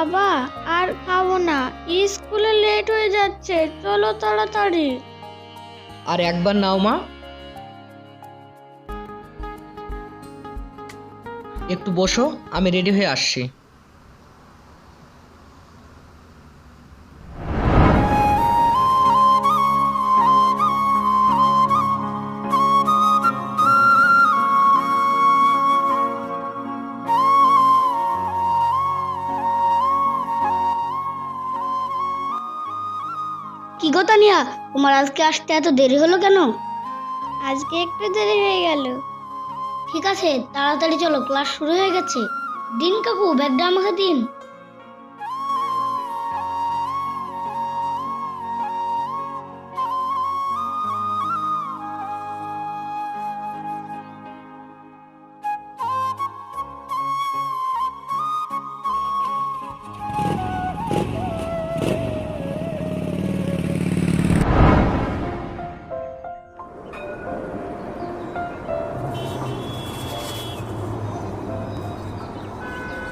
বাবা, আর খাব না। স্কুলে লেট হয়ে যাচ্ছে, চলো তাড়াতাড়ি। আর একবার নাও মা। একটু বসো, আমি রেডি হয়ে আসছি। গো তানিয়া তোমার আজকে আসতে এত দেরি হলো কেন? আজকে একটু দেরি হয়ে গেল। ঠিক আছে তাড়াতাড়ি চলো ক্লাস শুরু হয়ে গেছে। দিন কাকু ব্যাগটা আমাকে দিন।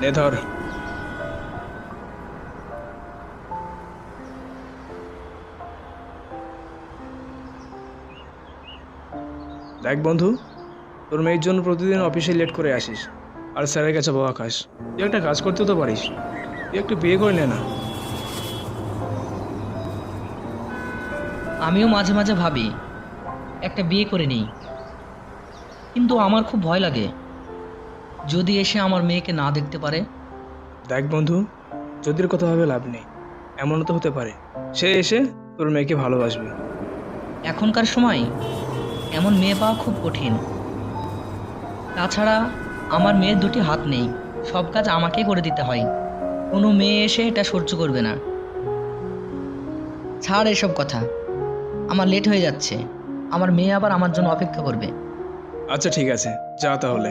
নে ধর। দেখ বন্ধু, তোর মেয়ের জন্য প্রতিদিন অফিসে লেট করে আসিস, আর স্যারের কাছে বকা খাস তুই একটা কাজ করতে তো পারিস, তুই একটু বিয়ে করে নে না। আমিও মাঝে মাঝে ভাবি, একটা বিয়ে করে নিই, কিন্তু আমার খুব ভয় লাগে। যদি এসে আমার মেয়েকে না দেখতে পারে? দেখ বন্ধু যদির কথা ভাবে লাভ নেই এমনও তো হতে পারে। সে এসে তোর মেয়েকে ভালোবাসবে। এখনকার সময় এমন মেয়ে পাওয়া খুব কঠিন। তাছাড়া আমার মেয়ের দুটি হাত নেই সব কাজ আমাকেই করে দিতে হয়। কোনো মেয়ে এসে এটা সহ্য করবে না। ছাড় এসব কথা আমার লেট হয়ে যাচ্ছে। আমার মেয়ে আবার আমার জন্য অপেক্ষা করবে। আচ্ছা ঠিক আছে যা তাহলে।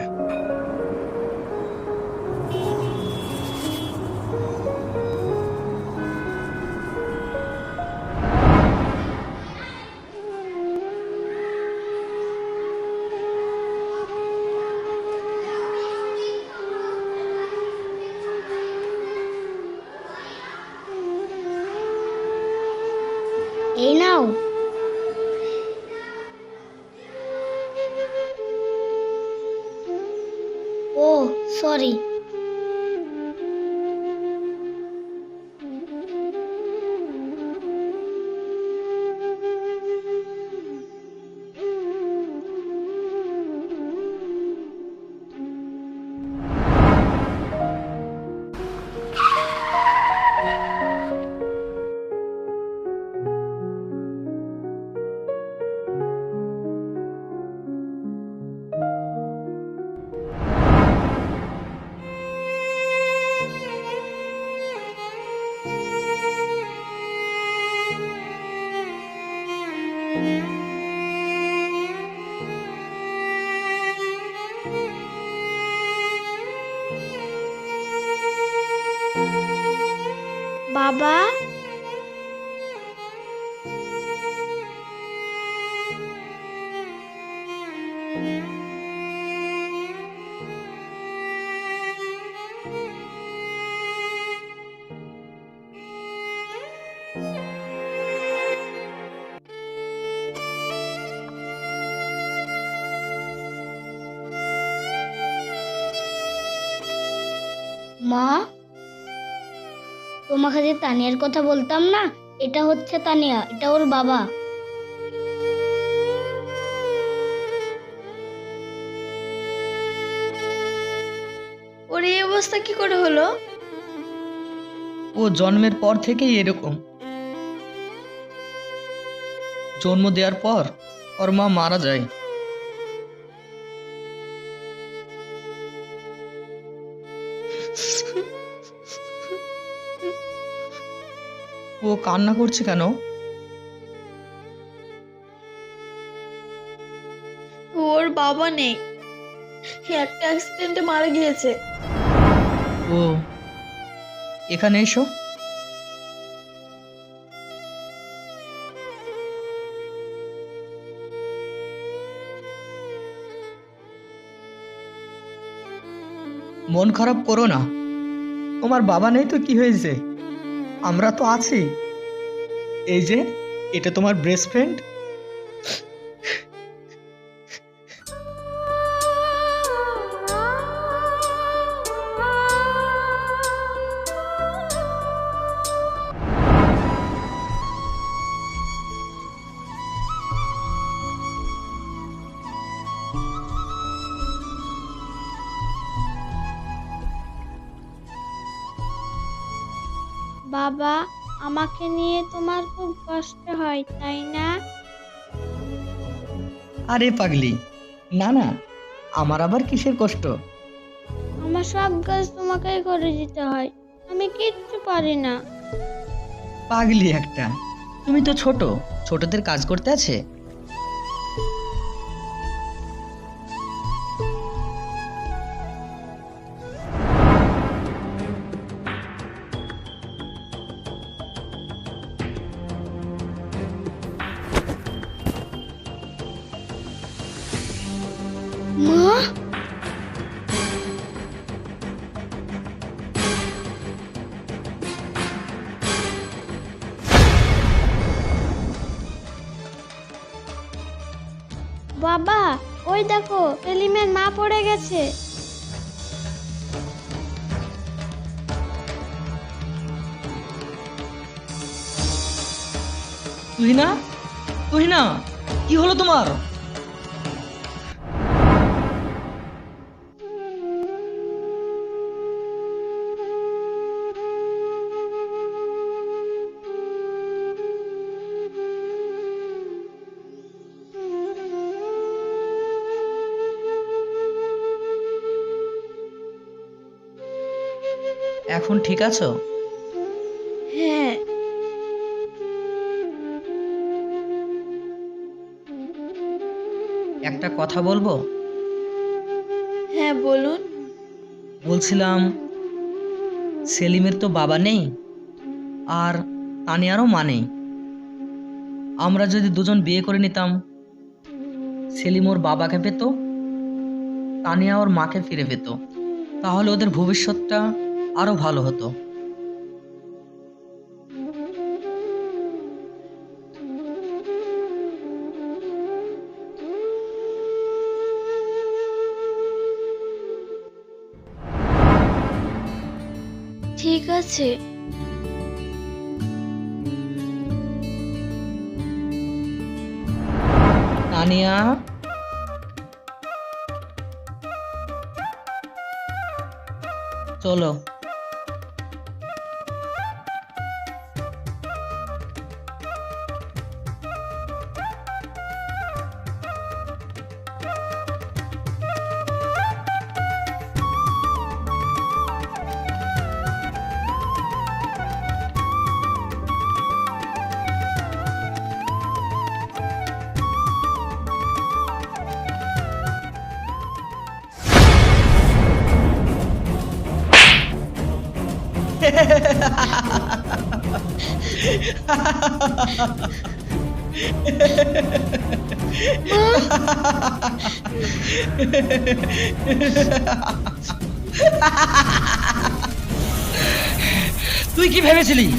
বাবা তোমাকে যে তানিয়ার কথা বলতাম না এটা হচ্ছে তানিয়া এটা ওর বাবা। ওর এই অবস্থা কি করে হলো? ও জন্মের পর থেকেই এরকম। জন্ম দেওয়ার পর ওর মা মারা যায়। ও কান্না করছে কেন? ওর বাবা নেই। একটা অ্যাক্সিডেন্টে মারা গিয়েছে। ও এখানে এসো। মন খারাপ করো না। তোমার বাবা নেই তো কি হয়েছে? আমরা তো আছি। এই যে এটা তোমার বেস্ট ফ্রেন্ড বাবা আমাকে নিয়ে তোমার খুব কষ্ট হয় তাই না? আরে পাগলি না না আমার আবার কিসের কষ্ট? আমার সব কাজ তোমাকেই করে দিতে হয় আমি কিচ্ছু পারি না। পাগলি একটা তুমি তো ছোট ছোটদের কাজ করতে আছে? বাবা ওই দেখো সেলিমের মা পড়ে গেছে। তুই না তুই না কি হলো তোমার? এখন ঠিক আছো? হ্যাঁ। একটা কথা বলব? হ্যাঁ বলুন। বলছিলাম সেলিমের তো বাবা নেই আর তানিয়ারও মা নেই। আমরা যদি দুজন বিয়ে করে নিতাম সেলিম ওর বাবাকে পেত তানিয়া ওর মাকে ফিরে পেত। তাহলে ওদের ভবিষ্যৎটা আরও ভালো হতো। ঠিক আছে। তানিয়া চলো। তুই কি ভেবেছিলি?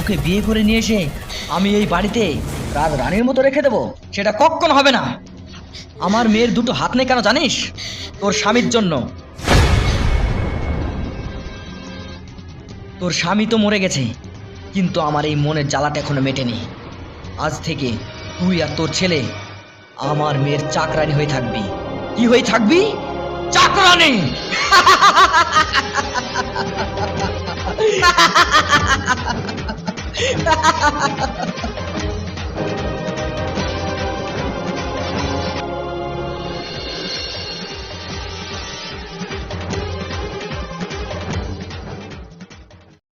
ওকে বিয়ে করে নিয়ে এসে আমি এই বাড়িতে রাজ রানীর মতো রেখে দেবো? সেটা কখনো হবে না। আমার মেয়ের দুটো হাত নেই কেন জানিস? তোর স্বামীর জন্য। তোর স্বামী তো মরে গেছে। কিন্তু আমার এই মনের জ্বালাটা এখনও মেটেনি। আজ থেকে তুই আর তোর ছেলে আমার মেয়ের চাকরানি হয়ে থাকবি। কি হয়ে থাকবি? চাকরানি